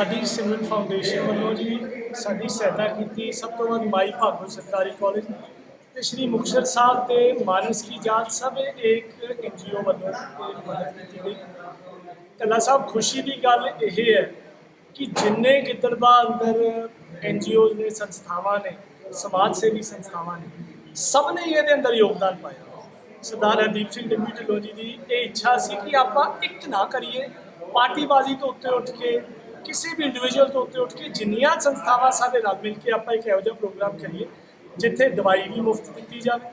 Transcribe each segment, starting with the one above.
ਸਾਡੀ ਸਿਮਰਨ ਫਾਊਂਡੇਸ਼ਨ ਵੱਲੋਂ ਜੀ ਸਾਡੀ ਸਹਾਇਤਾ ਕੀਤੀ ਸਭ ਤੋਂ ਵੱਧ ਮਾਈ ਭਾਗੋ ਸਰਕਾਰੀ ਕਾਲਜ ਤੇ ਸ਼੍ਰੀ ਮੁਕਤਸਰ ਸਾਹਿਬ ਤੇ ਮਾਨਸ ਕੀ ਜਾਤ ਸਭ ਇੱਕ ਐਨਜੀਓ ਵੱਲੋਂ ਮਦਦ ਕੀਤੀ ਗਈ। ਕੱਲਾ ਸਾਹਿਬ, ਖੁਸ਼ੀ ਦੀ ਗੱਲ ਇਹ ਹੈ ਕਿ ਜਿੰਨੇ ਗਿੱਦੜਬਾ ਅੰਦਰ ਐਨਜੀਓਜ਼ ਨੇ ਸੰਸਥਾਵਾਂ ਨੇ, ਸਮਾਜ ਸੇਵੀ ਸੰਸਥਾਵਾਂ ਨੇ, ਸਭ ਨੇ ਇਹਦੇ ਅੰਦਰ ਯੋਗਦਾਨ ਪਾਇਆ। ਸਰਦਾਰ ਹਰਦੀਪ ਸਿੰਘ ਡਿੰਮੀ ਢਿੱਲੋਂ ਜੀ ਦੀ ਇਹ ਇੱਛਾ ਸੀ ਕਿ ਆਪਾਂ ਇੱਕ ਨਾ ਕਰੀਏ, ਪਾਰਟੀਬਾਜ਼ੀ ਤੋਂ ਉੱਤੇ ਉੱਠ ਕੇ ਕਿਸੇ ਵੀ ਇੰਡੀਵਿਜੂਅਲ ਤੋਂ ਉੱਤੇ ਉੱਠ ਕੇ ਜਿੰਨੀਆਂ ਸੰਸਥਾਵਾਂ ਸਾਡੇ ਨਾਲ ਮਿਲ ਕੇ ਆਪਾਂ ਇੱਕ ਇਹੋ ਜਿਹਾ ਪ੍ਰੋਗਰਾਮ ਕਰੀਏ, ਜਿੱਥੇ ਦਵਾਈ ਵੀ ਮੁਫਤ ਦਿੱਤੀ ਜਾਵੇ,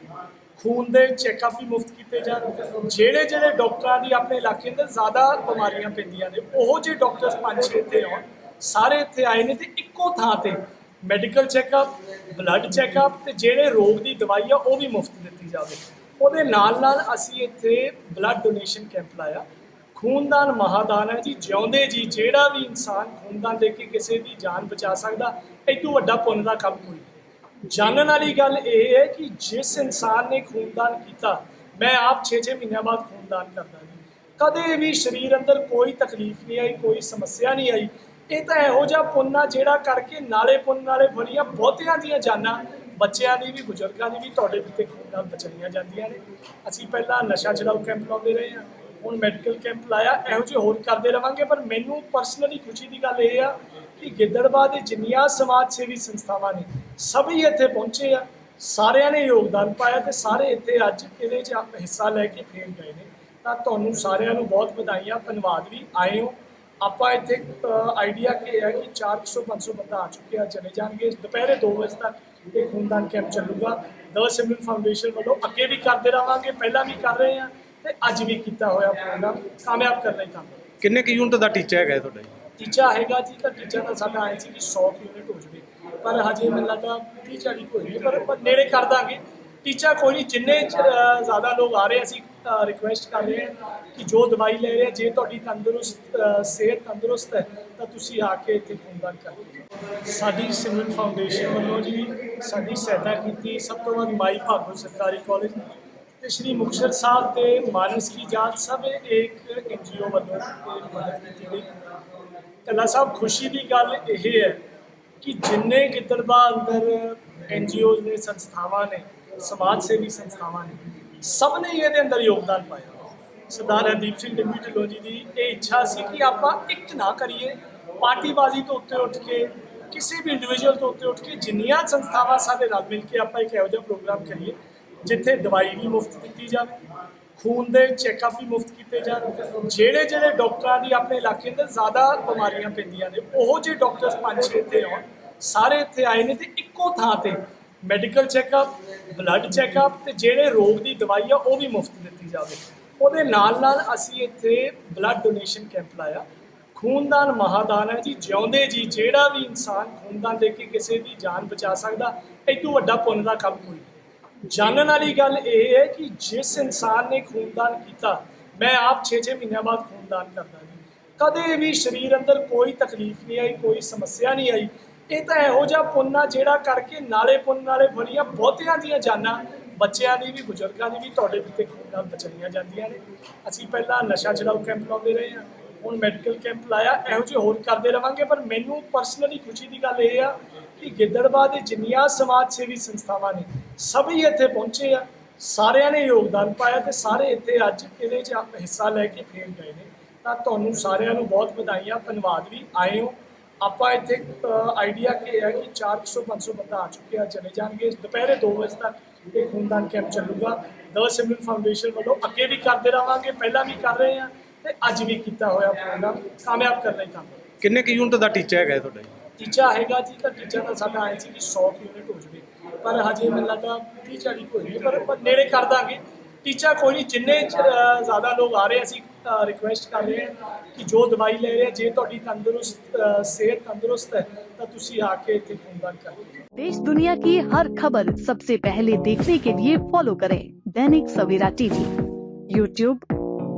ਖੂਨ ਦੇ ਚੈੱਕਅਪ ਵੀ ਮੁਫਤ ਕੀਤੇ ਜਾਣ, ਜਿਹੜੇ ਜਿਹੜੇ ਡਾਕਟਰਾਂ ਦੀ ਆਪਣੇ ਇਲਾਕੇ ਅੰਦਰ ਜ਼ਿਆਦਾ ਬਿਮਾਰੀਆਂ ਪੈਂਦੀਆਂ ਨੇ, ਉਹ ਜਿਹੇ ਡਾਕਟਰਸ ਪੰਜ ਛੇ ਇੱਥੇ ਆਉਣ, ਸਾਰੇ ਇੱਥੇ ਆਏ ਨੇ ਤੇ ਇੱਕੋ ਥਾਂ ਤੇ ਮੈਡੀਕਲ ਚੈੱਕਅਪ ਬਲੱਡ ਚੈੱਕਅਪ ਤੇ ਜਿਹੜੇ ਰੋਗ ਦੀ ਦਵਾਈ ਆ ਉਹ ਵੀ ਮੁਫਤ ਦਿੱਤੀ ਜਾਵੇ। ਉਹਦੇ ਨਾਲ ਨਾਲ ਅਸੀਂ ਇੱਥੇ ਬਲੱਡ ਡੋਨੇਸ਼ਨ ਕੈਂਪ ਲਾਇਆ ਖੂਨਦਾਨ ਮਹਾਦਾਨ ਹੈ ਜੀ, ਜਿਉਂਦੇ ਜੀ, ਜਿਹੜਾ ਵੀ ਇਨਸਾਨ ਖੂਨਦਾਨ ਦੇ ਕੇ ਕਿਸੇ ਦੀ ਜਾਨ ਬਚਾ ਸਕਦਾ ਇਹ ਤੋਂ ਵੱਡਾ ਪੁੰਨ ਦਾ ਕੰਮ ਕੋਈ ਨਹੀਂ। ਜਾਣਨ ਵਾਲੀ ਗੱਲ ਇਹ ਹੈ ਕਿ ਜਿਸ ਇਨਸਾਨ ਨੇ ਖੂਨਦਾਨ ਕੀਤਾ, ਮੈਂ ਆਪ 6-6 ਮਹੀਨਿਆਂ ਬਾਅਦ ਖੂਨਦਾਨ ਕਰਦਾ ਜੀ। ਕਦੇ ਵੀ ਸਰੀਰ ਅੰਦਰ ਕੋਈ ਤਕਲੀਫ ਨਹੀਂ ਆਈ, ਕੋਈ ਸਮੱਸਿਆ ਨਹੀਂ ਆਈ। ਇਹ ਤਾਂ ਇਹੋ ਜਿਹਾ ਪੁੰਨ ਆ ਜਿਹੜਾ ਕਰਕੇ ਨਾਲੇ ਪੁੰਨ, ਨਾਲੇ ਬੜੀਆਂ ਬਹੁਤਿਆਂ ਦੀਆਂ ਜਾਨਾਂ, ਬੱਚਿਆਂ ਦੀ ਵੀ, ਬਜ਼ੁਰਗਾਂ ਦੀ ਵੀ ਤੁਹਾਡੇ ਦਿੱਤੇ ਖੂਨਦਾਨ ਬਚਾਈਆਂ ਜਾਂਦੀਆਂ ਨੇ। ਅਸੀਂ ਪਹਿਲਾਂ ਨਸ਼ਾ ਛਡਾਊ ਕੈਂਪ ਲਾਉਂਦੇ ਰਹੇ ਹਾਂ। ਹੁਣ ਮੈਡੀਕਲ ਕੈਂਪ ਲਾਇਆ, ਇਹੋ ਜਿਹੇ ਹੋਰ ਕਰਦੇ ਰਵਾਂਗੇ, ਪਰ ਮੈਨੂੰ ਪਰਸਨਲੀ ਖੁਸ਼ੀ ਦੀ ਗੱਲ ਇਹ ਆ ਕਿ ਗਿੱਦੜਬਾਹ ਦੇ ਜਿੰਨੀਆਂ ਸਮਾਜ ਸੇਵੀ ਸੰਸਥਾਵਾਂ ਨੇ, ਸਭ ਹੀ ਇੱਥੇ ਪਹੁੰਚੇ ਆ, ਸਾਰਿਆਂ ਨੇ ਯੋਗਦਾਨ ਪਾਇਆ ਤੇ ਸਾਰੇ ਇੱਥੇ ਅੱਜ ਇਹਦੇ 'ਚ ਆਪ ਹਿੱਸਾ ਲੈ ਕੇ ਫੇਰ ਗਏ ਨੇ। ਤਾਂ ਤੁਹਾਨੂੰ ਸਾਰਿਆਂ ਨੂੰ ਬਹੁਤ ਵਧਾਈਆਂ, ਧੰਨਵਾਦ ਵੀ, ਆਏ ਹੋ। ਆਪਾਂ ਇੱਥੇ ਆਈਡੀਆ ਕੀ ਹੈ ਕਿ 400 500 ਬੰਦਾ ਆ ਚੁੱਕਿਆ ਚਲੇ ਜਾਣਗੇ। ਦੁਪਹਿਰੇ 2 ਵਜੇ ਤੱਕ ਇਹ ਖੂਨਦਾਨ ਕੈਂਪ ਚੱਲੂਗਾ। ਦ ਸਿਮਰਨ ਫਾਊਂਡੇਸ਼ਨ ਵੱਲੋਂ ਅੱਗੇ ਵੀ ਕਰਦੇ ਰਵਾਂਗੇ, ਪਹਿਲਾਂ ਵੀ ਕਰ ਰਹੇ ਹਾਂ ਤੇ ਅੱਜ ਵੀ ਕੀਤਾ ਹੋਇਆ ਪ੍ਰੋਗਰਾਮ ਕਾਮਯਾਬ ਕਰਨਾ ਹੀ ਕੰਮ ਕਿੰਨੇ ਕੁ ਯੂਨਿਟ ਦਾ ਟੀਚਾ ਹੈਗਾ ਇਹ ਤੁਹਾਡਾ ਜੀ? ਟੀਚਾ ਹੈਗਾ ਜੀ ਤਾਂ ਟੀਚਾ ਤਾਂ ਸਾਡਾ ਆਇਆ ਸੀ ਕਿ 100 ਯੂਨਿਟ ਹੋ ਜਵੇ ਪਰ ਹਜੇ ਮੈਨੂੰ ਲੱਗਦਾ 30 40 ਕੋਈ ਨਹੀਂ ਪਰ ਪਰ ਨੇੜੇ ਕਰ ਦਾਂਗੇ ਟੀਚਾ ਕੋਈ ਨਹੀਂ ਜਿੰਨੇ ਚ, ਅਹ, ਜ਼ਿਆਦਾ ਲੋਕ ਆ ਰਹੇ ਅਸੀਂ ਰਿਕੁਐਸਟ ਕਰ ਰਹੇ ਹਾਂ ਕਿ ਜੋ ਦਵਾਈ ਲੈ ਰਹੇ ਆ, ਜੇ ਤੁਹਾਡੀ ਤੰਦਰੁਸਤ ਅਹ, ਸਿਹਤ ਤੰਦਰੁਸਤ ਹੈ ਤਾਂ ਤੁਸੀਂ ਆ ਕੇ ਇੱਥੇ ਖੂਨਦਾਨ ਕਰਕੇ ਜਾਓ। ਸਾਡੀ ਸਿਮਰਨ ਫਾਊਂਡੇਸ਼ਨ ਵੱਲੋਂ ਜੀ ਸਾਡੀ ਸਹਾਇਤਾ ਕੀਤੀ ਸਭ ਤੋਂ ਵੱਧ ਮਾਈ ਭਾਗੋ ਸਰਕਾਰੀ ਕਾਲਜ ਸ਼੍ਰੀ ਮੁਕਤਸਰ ਸਾਹਿਬ ਤੇ ਮਾਨਸ ਕੀ ਜਾਤ ਸਭ ਇੱਕ ਐਨਜੀਓ ਵੱਲੋਂ ਇਹ ਮਦਦ ਕੀਤੀ ਗਈ। ਕੱਲਾ ਸਾਹਿਬ, ਖੁਸ਼ੀ ਦੀ ਗੱਲ ਇਹ ਹੈ ਕਿ ਜਿੰਨੇ ਗਿੱਦੜਬਾ ਅੰਦਰ ਐਨਜੀਓਜ਼ ਨੇ ਸੰਸਥਾਵਾਂ ਨੇ, ਸਮਾਜ ਸੇਵੀ ਸੰਸਥਾਵਾਂ ਨੇ ਸਭ ਨੇ ਇਹਦੇ ਅੰਦਰ ਯੋਗਦਾਨ ਪਾਇਆ। ਸਰਦਾਰ ਹਰਦੀਪ ਸਿੰਘ ਡਿੰਮੀ ਢਿੱਲੋਂ ਜੀ ਦੀ ਇਹ ਇੱਛਾ ਸੀ ਕਿ ਆਪਾਂ ਇੱਕ ਨਾ ਕਰੀਏ, ਪਾਰਟੀਬਾਜ਼ੀ ਤੋਂ ਉੱਤੇ ਉੱਠ ਕੇ, ਕਿਸੇ ਵੀ ਇੰਡੀਵਿਜੂਅਲ ਤੋਂ ਉੱਤੇ ਉੱਠ ਕੇ ਜਿੰਨੀਆਂ ਸੰਸਥਾਵਾਂ ਸਾਡੇ ਨਾਲ ਮਿਲ ਕੇ ਆਪਾਂ ਇੱਕ ਇਹੋ ਜਿਹਾ ਪ੍ਰੋਗਰਾਮ ਕਰੀਏ ਜਿੱਥੇ ਦਵਾਈ ਵੀ ਮੁਫਤ ਦਿੱਤੀ ਜਾਵੇ, ਖੂਨ ਦੇ ਚੈੱਕਅਪ ਵੀ ਮੁਫਤ ਕੀਤੇ ਜਾਣ, ਜਿਹੜੇ ਜਿਹੜੇ ਡਾਕਟਰਾਂ ਦੀ ਆਪਣੇ ਇਲਾਕੇ ਅੰਦਰ ਜ਼ਿਆਦਾ ਬਿਮਾਰੀਆਂ ਪੈਂਦੀਆਂ ਨੇ, ਉਹ ਜਿਹੇ ਡਾਕਟਰਸ ਪੰਜ ਛੇ ਇੱਥੇ ਆਉਣ, ਸਾਰੇ ਇੱਥੇ ਆਏ ਨੇ ਤੇ ਇੱਕੋ ਥਾਂ ਤੇ ਮੈਡੀਕਲ ਚੈੱਕਅਪ ਬਲੱਡ ਚੈੱਕਅਪ ਤੇ ਜਿਹੜੇ ਰੋਗ ਦੀ ਦਵਾਈ ਆ, ਉਹ ਵੀ ਮੁਫਤ ਦਿੱਤੀ ਜਾਵੇ। ਉਹਦੇ ਨਾਲ ਨਾਲ ਅਸੀਂ ਇੱਥੇ ਬਲੱਡ ਡੋਨੇਸ਼ਨ ਕੈਂਪ ਲਾਇਆ। ਖੂਨਦਾਨ ਮਹਾਦਾਨ ਹੈ ਜੀ, ਜਿਉਂਦੇ ਜੀ, ਜਿਹੜਾ ਵੀ ਇਨਸਾਨ ਖੂਨਦਾਨ ਦੇ ਕੇ ਕਿਸੇ ਦੀ ਜਾਨ ਬਚਾ ਸਕਦਾ, ਇਹ ਤੋਂ ਵੱਡਾ ਪੁੰਨ ਦਾ ਕੰਮ ਕੋਈ ਜਾਣਨ ਵਾਲੀ ਗੱਲ ਇਹ ਹੈ ਕਿ ਜਿਸ ਇਨਸਾਨ ਨੇ ਖੂਨਦਾਨ ਕੀਤਾ, ਮੈਂ ਆਪ 6-6 ਮਹੀਨਿਆਂ ਬਾਅਦ ਖੂਨਦਾਨ ਕਰਦਾ ਜੀ। ਕਦੇ ਵੀ ਸਰੀਰ ਅੰਦਰ ਕੋਈ ਤਕਲੀਫ ਨਹੀਂ ਆਈ, ਕੋਈ ਸਮੱਸਿਆ ਨਹੀਂ ਆਈ। ਇਹ ਤਾਂ ਇਹੋ ਜਿਹਾ ਪੁੰਨ ਆ ਜਿਹੜਾ ਕਰਕੇ ਨਾਲੇ ਪੁੰਨ, ਨਾਲੇ ਬੜੀਆਂ ਬਹੁਤਿਆਂ ਦੀਆਂ ਜਾਨਾਂ, ਬੱਚਿਆਂ ਦੀ ਵੀ, ਬਜ਼ੁਰਗਾਂ ਦੀ ਵੀ ਤੁਹਾਡੇ ਦਿੱਤੇ ਖੂਨਦਾਨ ਨਾਲ ਬਚਾਈਆਂ ਜਾਂਦੀਆਂ ਨੇ। ਅਸੀਂ ਪਹਿਲਾਂ ਨਸ਼ਾ ਛਡਾਊ ਕੈਂਪ ਲਾਉਂਦੇ ਰਹੇ ਹਾਂ। ਹੁਣ ਮੈਡੀਕਲ ਕੈਂਪ ਲਾਇਆ, ਇਹੋ ਜਿਹੇ ਹੋਰ ਕਰਦੇ ਰਵਾਂਗੇ, ਪਰ ਮੈਨੂੰ ਪਰਸਨਲੀ ਖੁਸ਼ੀ ਦੀ ਗੱਲ ਇਹ ਆ ਕਿ ਗਿੱਦੜਬਾਹ ਦੇ ਜਿੰਨੀਆਂ ਸਮਾਜ ਸੇਵੀ ਸੰਸਥਾਵਾਂ ਨੇ, ਸਭ ਹੀ ਇੱਥੇ ਪਹੁੰਚੇ ਆ, ਸਾਰਿਆਂ ਨੇ ਯੋਗਦਾਨ ਪਾਇਆ ਤੇ ਸਾਰੇ ਇੱਥੇ ਅੱਜ ਇਹਦੇ 'ਚ ਆਪ ਹਿੱਸਾ ਲੈ ਕੇ ਫੇਰ ਗਏ ਨੇ। ਤਾਂ ਤੁਹਾਨੂੰ ਸਾਰਿਆਂ ਨੂੰ ਬਹੁਤ ਵਧਾਈਆਂ, ਧੰਨਵਾਦ ਵੀ, ਆਏ ਹੋ। ਆਪਾਂ ਇੱਥੇ ਆਈਡੀਆ ਕੀ ਹੈ ਕਿ 400 500 ਬੰਦਾ ਆ ਚੁੱਕਿਆ ਚਲੇ ਜਾਣਗੇ। ਦੁਪਹਿਰੇ 2 ਵਜੇ ਤੱਕ ਇਹ ਖੂਨਦਾਨ ਕੈਂਪ ਚੱਲੂਗਾ। ਦ ਸਿਮਰਨ ਫਾਊਂਡੇਸ਼ਨ ਵੱਲੋਂ ਅੱਗੇ ਵੀ ਕਰਦੇ ਰਵਾਂਗੇ, ਪਹਿਲਾਂ ਵੀ ਕਰ ਰਹੇ ਹਾਂ ਤੇ ਅੱਜ ਵੀ ਕੀਤਾ ਹੋਇਆ ਪ੍ਰੋਗਰਾਮ ਕਾਮਯਾਬ ਕਰਨਾ ਹੀ ਕੰਮ ਹੈ ਕਿੰਨੇ ਕੁ ਯੂਨਿਟ ਦਾ ਟੀਚਾ ਹੈਗਾ ਇਹ ਤੁਹਾਡਾ ਜੀ? ਟੀਚਾ ਹੈਗਾ ਜੀ ਤਾਂ ਟੀਚਾ ਤਾਂ ਸਾਡਾ ਆਇਆ ਸੀ ਕਿ 100 ਯੂਨਿਟ ਹੋ ਜਵੇ ਪਰ ਹਜੇ ਮੈਨੂੰ ਲੱਗਦਾ 30 40 ਕੋਈ ਨਹੀਂ ਪਰ ਪਰ ਨੇੜੇ ਕਰ ਦਾਂਗੇ ਟੀਚਾ ਕੋਈ ਨਹੀਂ ਜਿੰਨੇ ਚ, ਅਹ, ਜ਼ਿਆਦਾ ਲੋਕ ਆ ਰਹੇ ਅਸੀਂ ਰਿਕੁਐਸਟ ਕਰ ਰਹੇ ਹਾਂ ਕਿ ਜੋ ਦਵਾਈ ਲੈ ਰਹੇ ਆ, ਜੇ ਤੁਹਾਡੀ ਤੰਦਰੁਸਤ ਅਹ, ਸਿਹਤ ਤੰਦਰੁਸਤ ਹੈ ਤਾਂ ਤੁਸੀਂ ਆ ਕੇ ਇੱਥੇ ਖੂਨਦਾਨ ਕਰਕੇ ਜਾਓ। देश दुनिया की हर खबर सबसे पहले देखने के लिए फॉलो करें दैनिक सवेरा टीवी यूट्यूब